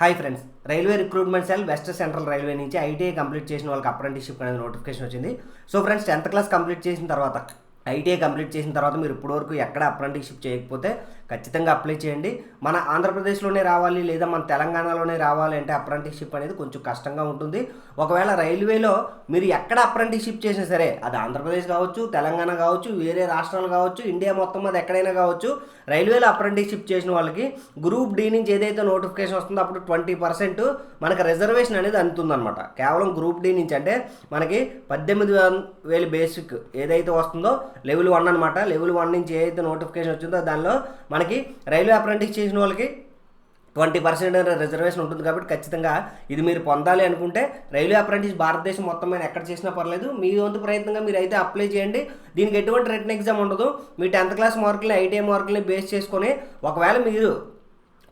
Hi friends railway recruitment cell west central railway నుంచి ITI complete చేసిన వాళ్ళకి apprenticeship అనేది నోటిఫికేషన్ వచ్చింది. So friends tenth class complete చేసిన తర్వాత ఐటీఐ కంప్లీట్ చేసిన తర్వాత మీరు ఇప్పటివరకు ఎక్కడ అప్రెంటిస్షిప్ చేయకపోతే ఖచ్చితంగా అప్లై చేయండి. మన ఆంధ్రప్రదేశ్లోనే రావాలి లేదా మన తెలంగాణలోనే రావాలి అంటే అప్రెంటిస్షిప్ అనేది కొంచెం కష్టంగా ఉంటుంది. ఒకవేళ రైల్వేలో మీరు ఎక్కడ అప్రెంటిస్షిప్ చేసినా సరే అది ఆంధ్రప్రదేశ్ కావచ్చు తెలంగాణ కావచ్చు వేరే రాష్ట్రాలు కావచ్చు ఇండియా మొత్తం అది ఎక్కడైనా కావచ్చు రైల్వేలో అప్రెంటిస్షిప్ చేసిన వాళ్ళకి గ్రూప్ డి నుంచి ఏదైతే నోటిఫికేషన్ వస్తుందో అప్పుడు ట్వంటీ పర్సెంట్ మనకి రిజర్వేషన్ అనేది అందుతుందన్నమాట. కేవలం గ్రూప్ డి నుంచి అంటే మనకి పద్దెనిమిది వేలు బేసిక్ ఏదైతే వస్తుందో లెవెల్ వన్ అనమాట లెవెల్ వన్ నుంచి ఏదైతే నోటిఫికేషన్ వచ్చిందో దానిలో మనకి రైల్వే అప్రెంటిస్ చేసిన వాళ్ళకి ట్వంటీ పర్సెంట్ రిజర్వేషన్ ఉంటుంది కాబట్టి ఖచ్చితంగా ఇది మీరు పొందాలి అనుకుంటే రైల్వే అప్రెంటిస్ భారతదేశం మొత్తం మీద ఎక్కడ చేసినా పర్లేదు. మీ వంతు ప్రయత్నంగా మీరు అయితే అప్లై చేయండి. దీనికి ఎటువంటి రిటర్న్ ఎగ్జామ్ ఉండదు. మీ టెన్త్ క్లాస్ మార్కులు ఐటీఐ మార్కులని బేస్ చేసుకొని ఒకవేళ మీరు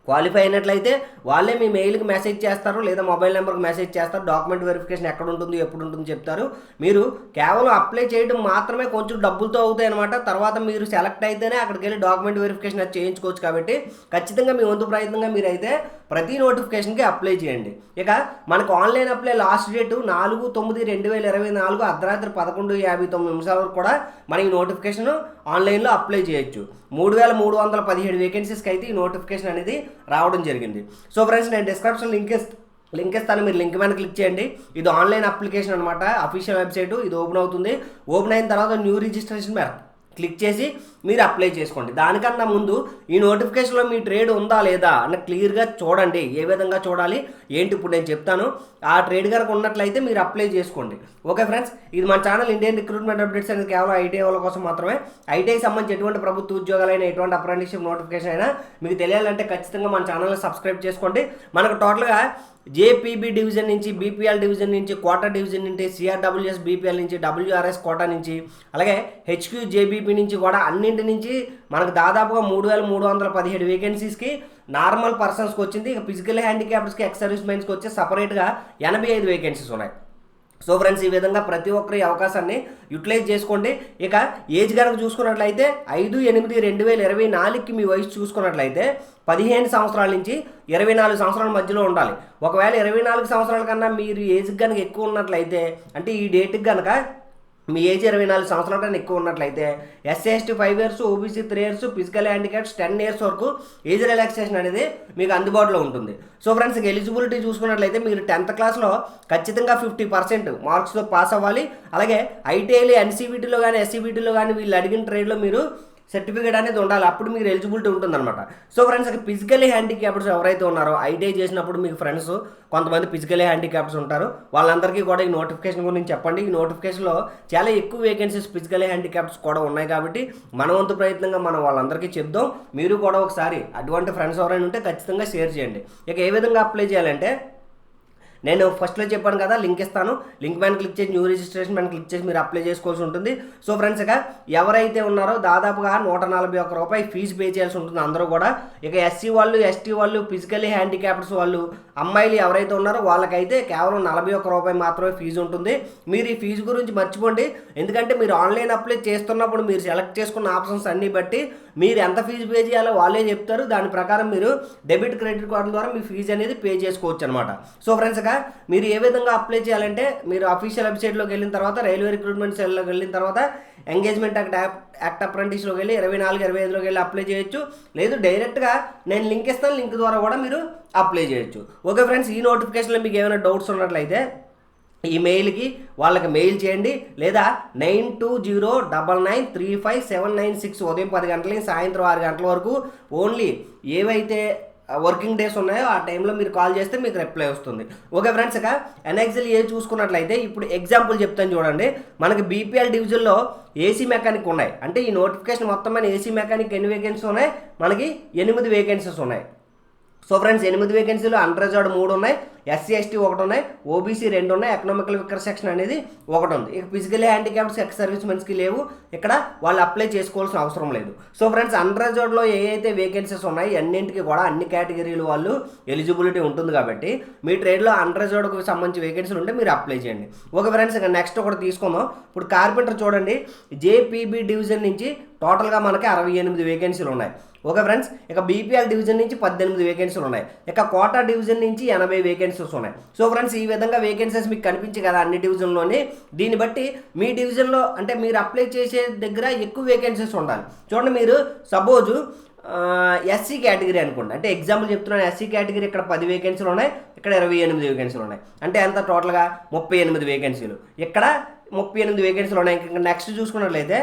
క్వాలిఫై అయినట్లయితే వాళ్ళే మీ మెయిల్కి మెసేజ్ చేస్తారు లేదా మొబైల్ నెంబర్కి మెసేజ్ చేస్తారు. డాక్యుమెంట్ వెరిఫికేషన్ ఎక్కడ ఉంటుంది ఎప్పుడు ఉంటుంది చెప్తారు. మీరు కేవలం అప్లై చేయడం మాత్రమే కొంచెం డబ్బులతో అవుతాయి అనమాట తర్వాత మీరు సెలెక్ట్ అయితేనే అక్కడికి వెళ్ళి డాక్యుమెంట్ వెరిఫికేషన్ అది చేయించుకోవచ్చు కాబట్టి ఖచ్చితంగా మీ వంతు ప్రయత్నంగా మీరైతే ప్రతి నోటిఫికేషన్కి అప్లై చేయండి. ఇక మనకు ఆన్లైన్ అప్లై లాస్ట్ డేటు నాలుగు తొమ్మిది రెండు వేల ఇరవై నాలుగు అర్ధరాత్రి పదకొండు యాభై తొమ్మిది నిమిషాల వరకు కూడా మనం ఈ నోటిఫికేషన్ ఆన్లైన్లో అప్లై చేయొచ్చు. మూడు వేల మూడు వందల పదిహేడు వేకెన్సీస్కి అయితే ఈ నోటిఫికేషన్ అనేది రావడం జరిగింది. సో ఫ్రెండ్స్ నేను డిస్క్రిప్షన్ లింక్ ఇస్తాను లింక్ ఇస్తాను. మీరు లింక్ మీద క్లిక్ చేయండి. ఇది ఆన్లైన్ అప్లికేషన్ అనమాట అఫీషియల్ వెబ్సైట్. ఇది ఓపెన్ అవుతుంది. ఓపెన్ అయిన తర్వాత న్యూ రిజిస్ట్రేషన్ మేరకు. క్లిక్ చేసి మీరు అప్లై చేసుకోండి. దానికన్నా ముందు ఈ నోటిఫికేషన్లో మీ ట్రేడ్ ఉందా లేదా అని క్లియర్గా చూడండి. ఏ విధంగా చూడాలి? ఏంటి? ఇప్పుడు నేను చెప్తాను. ఆ ట్రేడ్ కనుక ఉన్నట్లయితే మీరు అప్లై చేసుకోండి. ఓకే ఫ్రెండ్స్ ఇది మన ఛానల్ ఇండియన్ రిక్రూట్మెంట్ అప్డేట్స్ అనేది కేవలం ఐటీఐ వాళ్ళ కోసం మాత్రమే. ఐటీఐ సంబంధించి ఎటువంటి ప్రభుత్వ ఉద్యోగాలైన ఎటువంటి అప్రెంటిషిప్ నోటిఫికేషన్ అయినా మీకు తెలియాలంటే ఖచ్చితంగా మన ఛానల్ని సబ్స్క్రైబ్ చేసుకోండి. మనకు టోటల్గా జేపీబీ డివిజన్ నుంచి బీపీఎల్ డివిజన్ నుంచి కోటా డివిజన్ నుంచి సిఆర్డబ్ల్యూఎస్ బీపీఎల్ నుంచి డబ్ల్యూఆర్ఎస్ కోటా నుంచి అలాగే హెచ్క్యూ జేబీపీ నుంచి కూడా అన్నింటి నుంచి మనకు దాదాపుగా మూడు వేల మూడు వందల పదిహేడు వేకెన్సీస్కి నార్మల్ పర్సన్స్కి వచ్చింది. ఫిజికల్ హ్యాండిక్యాప్డ్స్కి ఎక్స్ సర్వీస్ మెన్స్కి వచ్చి సపరేట్గా ఎనభై ఐదు వేకెన్సీస్ ఉన్నాయి. సో ఫ్రెండ్స్ ఈ విధంగా ప్రతి ఒక్కరి అవకాశాన్ని యూటిలైజ్ చేసుకోండి. ఇక ఏజ్ కనుక చూసుకున్నట్లయితే ఐదు ఎనిమిది రెండు వేల ఇరవై నాలుగుకి మీ వయసు చూసుకున్నట్లయితే పదిహేను సంవత్సరాల నుంచి ఇరవై నాలుగు సంవత్సరాల మధ్యలో ఉండాలి. ఒకవేళ ఇరవై నాలుగు సంవత్సరాల కన్నా మీరు ఏజ్ కనుక ఎక్కువ ఉన్నట్లయితే అంటే ఈ డేట్కి కనుక మీ ఏజ్ ఇరవై నాలుగు సంవత్సరాల కన్నా ఎక్కువ ఉన్నట్లయితే SC ST five years OBC three years physical handicaps ten years వరకు ఏజ్ రిలాక్సేషన్ అనేది మీకు అందుబాటులో ఉంటుంది. సో ఫ్రెండ్స్ ఎలిజిబిలిటీ చూసుకున్నట్లయితే మీరు టెన్త్ క్లాస్లో ఖచ్చితంగా ఫిఫ్టీ పర్సెంట్ మార్క్స్తో పాస్ అవ్వాలి. అలాగే ఐటీఐలు ఎన్సీబీటీలో కానీ ఎస్సీబీటీలో కానీ వీళ్ళు అడిగిన ట్రేడ్లో మీరు సర్టిఫికేట్ అనేది ఉండాలి. అప్పుడు మీకు ఎలిజిబిలిటీ ఉంటుందన్నమాట. సో ఫ్రెండ్స్ ఫిజికలీ హ్యాండిక్యాప్డ్స్ ఎవరైతే ఉన్నారో ఐటీఐ చేసినప్పుడు మీకు ఫ్రెండ్స్ కొంతమంది ఫిజికలీ హ్యాండిక్యాప్డ్స్ ఉంటారు. వాళ్ళందరికీ కూడా ఈ నోటిఫికేషన్ గురించి చెప్పండి. ఈ నోటిఫికేషన్లో చాలా ఎక్కువ వేకెన్సీస్ ఫిజికలీ హ్యాండిక్యాప్డ్స్ కూడా ఉన్నాయి కాబట్టి మన వంతు ప్రయత్నంగా మనం వాళ్ళందరికీ చెప్దాం. మీరు కూడా ఒకసారి అటువంటి ఫ్రెండ్స్ ఎవరైనా ఉంటే ఖచ్చితంగా షేర్ చేయండి. ఇక ఏ విధంగా అప్లై చేయాలంటే నేను ఫస్ట్లో చెప్పాను కదా లింక్ ఇస్తాను. లింక్ పైన క్లిక్ చేసి న్యూ రిజిస్ట్రేషన్ పైన క్లిక్ చేసి మీరు అప్లై చేసుకోవాల్సి ఉంటుంది. సో ఫ్రెండ్స్ ఇక ఎవరైతే ఉన్నారో దాదాపుగా నూట నలభై ఒక్క రూపాయి ఫీజు పే చేయాల్సి ఉంటుంది అందరూ కూడా. ఇక ఎస్సీ వాళ్ళు ఎస్టీ వాళ్ళు ఫిజికలీ హ్యాండిక్యాప్డ్స్ వాళ్ళు అమ్మాయిలు ఎవరైతే ఉన్నారో వాళ్ళకైతే కేవలం నలభై ఒక్క రూపాయి మాత్రమే ఫీజు ఉంటుంది. మీరు ఈ ఫీజు గురించి మర్చిపోండి. ఎందుకంటే మీరు ఆన్లైన్ అప్లై చేస్తున్నప్పుడు మీరు సెలెక్ట్ చేసుకున్న ఆప్షన్స్ అన్నీ బట్టి మీరు ఎంత ఫీజు పే చేయాలో వాళ్ళే చెప్తారు. దాని ప్రకారం మీరు డెబిట్ క్రెడిట్ కార్డు ద్వారా మీ ఫీజు అనేది పే చేసుకోవచ్చు అనమాట సో ఫ్రెండ్స్ ఇక మీరు ఏ విధంగా అప్లై చేయాలంటే మీరు అఫీషియల్ వెబ్సైట్లోకి వెళ్ళిన తర్వాత రైల్వే రిక్రూట్మెంట్ సెల్లోకి వెళ్ళిన తర్వాత ఎంగేజ్మెంట్ యాక్ట్ యాక్ట్ అప్రెంటిస్లోకి వెళ్ళి ఇరవై నాలుగు ఇరవై ఐదులోకి వెళ్ళి అప్లై చేయొచ్చు. లేదు డైరెక్ట్గా నేను లింక్ ఇస్తాను లింక్ ద్వారా కూడా మీరు అప్లై చేయొచ్చు. ఓకే ఫ్రెండ్స్ ఈ నోటిఫికేషన్లో మీకు ఏమైనా డౌట్స్ ఉన్నట్లయితే ఈ మెయిల్కి వాళ్ళకి మెయిల్ చేయండి. లేదా nine two zero double nine three five seven nine six ఉదయం పది గంటలకి సాయంత్రం ఆరు గంటల వరకు ఓన్లీ ఏవైతే వర్కింగ్ డేస్ ఉన్నాయో ఆ టైంలో మీరు కాల్ చేస్తే మీకు రిప్లై వస్తుంది. ఓకే ఫ్రెండ్స్ ఇక ఎన్ఎక్సెల్ ఏ చూసుకున్నట్లయితే ఇప్పుడు ఎగ్జాంపుల్ చెప్తాను చూడండి. మనకి బీపీఎల్ డివిజన్లో ఏసీ మెకానిక్ ఉన్నాయి. అంటే ఈ నోటిఫికేషన్ మొత్తం ఏసీ మెకానిక్ ఎన్ని వేకెన్సీ ఉన్నాయి? మనకి ఎనిమిది వేకెన్సీస్ ఉన్నాయి. సో ఫ్రెండ్స్ ఎనిమిది వేకెన్సీలు అన్రిజర్వ్డ్ మూడు ఉన్నాయి. ఎస్సీ ఎస్టీ ఒకటి ఉన్నాయి. ఓబీసీ రెండు ఉన్నాయి. ఎకనామికల్ వికర్ సెక్షన్ అనేది ఒకటి ఉంది. ఇక ఫిజికలీ హ్యాండిక్యాప్స్ ఎక్స్ సర్వీస్ మెన్స్కి లేవు. ఇక్కడ వాళ్ళు అప్లై చేసుకోవాల్సిన అవసరం లేదు. సో ఫ్రెండ్స్ అన్రిజర్వ్డ్లో ఏ అయితే వేకెన్సీస్ ఉన్నాయి అన్నింటికి కూడా అన్ని కేటగిరీలు వాళ్ళు ఎలిజిబిలిటీ ఉంటుంది కాబట్టి మీ ట్రేడ్లో అన్రిజర్వ్డ్కి సంబంధించి వేకెన్సీలు ఉంటే మీరు అప్లై చేయండి. ఓకే ఫ్రెండ్స్ ఇక నెక్స్ట్ ఒకటి తీసుకుందాం. ఇప్పుడు కార్పెంటర్ చూడండి. జేపీబీ డివిజన్ నుంచి టోటల్గా మనకి అరవై ఎనిమిది వేకెన్సీలు ఉన్నాయి. ఓకే ఫ్రెండ్స్ ఇక బీపీఎల్ డివిజన్ నుంచి పద్దెనిమిది వేకెన్సీలు ఉన్నాయి. ఇక కోటా డివిజన్ నుంచి ఎనభై వేకెన్సీస్ ఉన్నాయి. సో ఫ్రెండ్స్ ఈ విధంగా వేకెన్సీస్ మీకు కనిపించే కదా అన్ని డివిజన్లోని దీన్ని బట్టి మీ డివిజన్లో అంటే మీరు అప్లై చేసే దగ్గర ఎక్కువ వేకెన్సీస్ ఉండాలి. చూడండి మీరు సపోజు ఎస్సీ కేటగిరీ అనుకోండి. అంటే ఎగ్జాంపుల్ చెప్తున్నాను ఎస్సీ కేటగిరీ ఇక్కడ పది వేకెన్సీలు ఉన్నాయి ఇక్కడ ఇరవై ఎనిమిది వేకెన్సీలు ఉన్నాయి. అంటే ఎంత టోటల్గా ముప్పై ఎనిమిది వేకెన్సీలు ఇక్కడ ముప్పై ఎనిమిది వేకెన్సీలు ఉన్నాయి. ఇంకా నెక్స్ట్ చూసుకున్నట్లయితే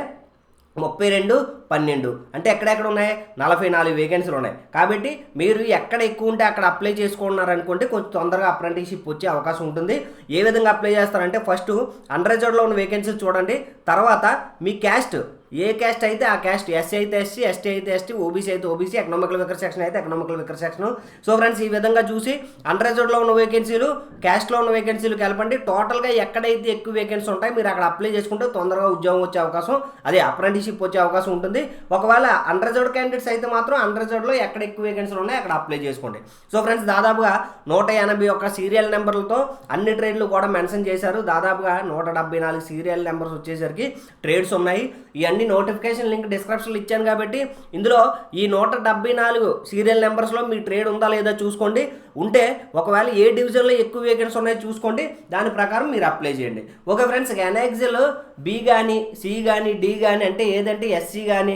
ముప్పై రెండు పన్నెండు. అంటే ఎక్కడెక్కడ ఉన్నాయి? నలభై నాలుగు వేకెన్సీలు ఉన్నాయి. కాబట్టి మీరు ఎక్కడ ఎక్కువ ఉంటే అక్కడ అప్లై చేసుకున్నారనుకుంటే కొంచెం తొందరగా అప్రెంటిస్షిప్ వచ్చే అవకాశం ఉంటుంది. ఏ విధంగా అప్లై చేస్తారంటే ఫస్ట్ అన్రిజర్వ్డ్లో ఉన్న వేకెన్సీలు చూడండి. తర్వాత మీ క్యాస్ట్ ఏ క్యాస్ట్ అయితే ఆ క్యాస్ట్ ఎస్సీ అయితే ఎస్సీ ఎస్టీ అయితే ఎస్టీ ఓబీసీ అయితే ఓబీసీ ఎకనామికల్ వికర్ సెక్షన్ అయితే economical weaker section so friends ఈ విధంగా చూసి అన్రిజర్వ్డ్లో ఉన్న వేకెన్సీలు క్యాస్ట్లో ఉన్న వేకెన్సీలు కలపండి. టోటల్గా ఎక్కడైతే ఎక్కువ వేకెన్సీ ఉంటాయి మీరు అక్కడ అప్లై చేసుకుంటే తొందరగా ఉద్యోగం వచ్చే అవకాశం అదే అప్రెంటిస్షిప్ వచ్చే అవకాశం ఉంటుంది. ఒకవేళ అన్రిజర్వ్డ్ క్యాండిడేట్స్ అయితే మాత్రం అన్రిజర్వ్డ్లో ఎక్కడ ఎక్కువ వేకెన్సీలు ఉన్నాయో అక్కడ అప్లై చేసుకోండి. సో ఫ్రెండ్స్ దాదాపుగా నూట ఎనభై ఒక్క సీరియల్ నెంబర్లతో అన్ని ట్రేడ్లు కూడా మెన్షన్ చేశారు. దాదాపుగా నూట డెబ్బై నాలుగు సీరియల్ నెంబర్స్ వచ్చేసరికి ట్రేడ్స్ ఉన్నాయి. ఇవన్నీ నోటిఫికేషన్ లింక్ డిస్క్రిప్షన్లో ఇచ్చాను కాబట్టి ఇందులో ఈ నూట డెబ్బై నాలుగు సీరియల్ నెంబర్స్లో మీ ట్రేడ్ ఉందా లేదా చూసుకోండి. ఉంటే ఒకవేళ ఏ డివిజన్లో ఎక్కువ వేకెన్సీ ఉన్నాయో చూసుకోండి. దాని ప్రకారం మీరు అప్లై చేయండి. ఓకే ఫ్రెండ్స్ ఎన్ఎక్జిల్ బి కానీ సి కానీ డి కానీ అంటే ఏదంటే ఎస్సీ కానీ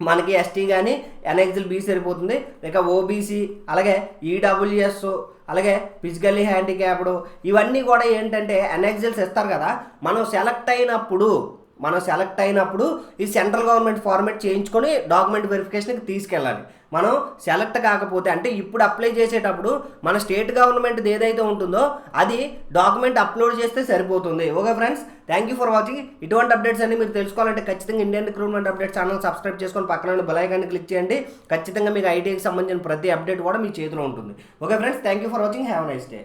మనకి ఎస్టీ కానీ ఎన్ఎక్జిల్ బీ సరిపోతుంది. ఇక ఓబీసీ అలాగే ఈడబ్ల్యూఎస్ అలాగే ఫిజికల్లీ హ్యాండిక్యాప్డ్ ఇవన్నీ కూడా ఏంటంటే ఎన్ఎక్జిల్స్ ఇస్తారు కదా. మనం సెలెక్ట్ అయినప్పుడు మనం సెలెక్ట్ అయినప్పుడు ఈ సెంట్రల్ గవర్నమెంట్ ఫార్మేట్ చేయించుకొని డాక్యుమెంట్ వెరిఫికేషన్కి తీసుకెళ్ళాలి. మనం సెలెక్ట్ కాకపోతే అంటే ఇప్పుడు అప్లై చేసేటప్పుడు మన స్టేట్ గవర్నమెంట్ ఏదైతే ఉంటుందో అది డాక్యుమెంట్ అప్లోడ్ చేస్తే సరిపోతుంది. Okay friends? Thank you for watching ఇటువంటి అప్డేట్స్ అన్ని మీరు తెలుసుకోవాలంటే ఖచ్చితంగా Indian recruitment update channel subscribe చేసుకొని పక్కన బెల్ క్లిక్ చేయండి. ఖచ్చితంగా మీకు ఐటీకి సంబంధించిన ప్రతి అప్డేట్ కూడా మీ చేతిలో ఉంటుంది. Okay friends? Thank you for watching have nice day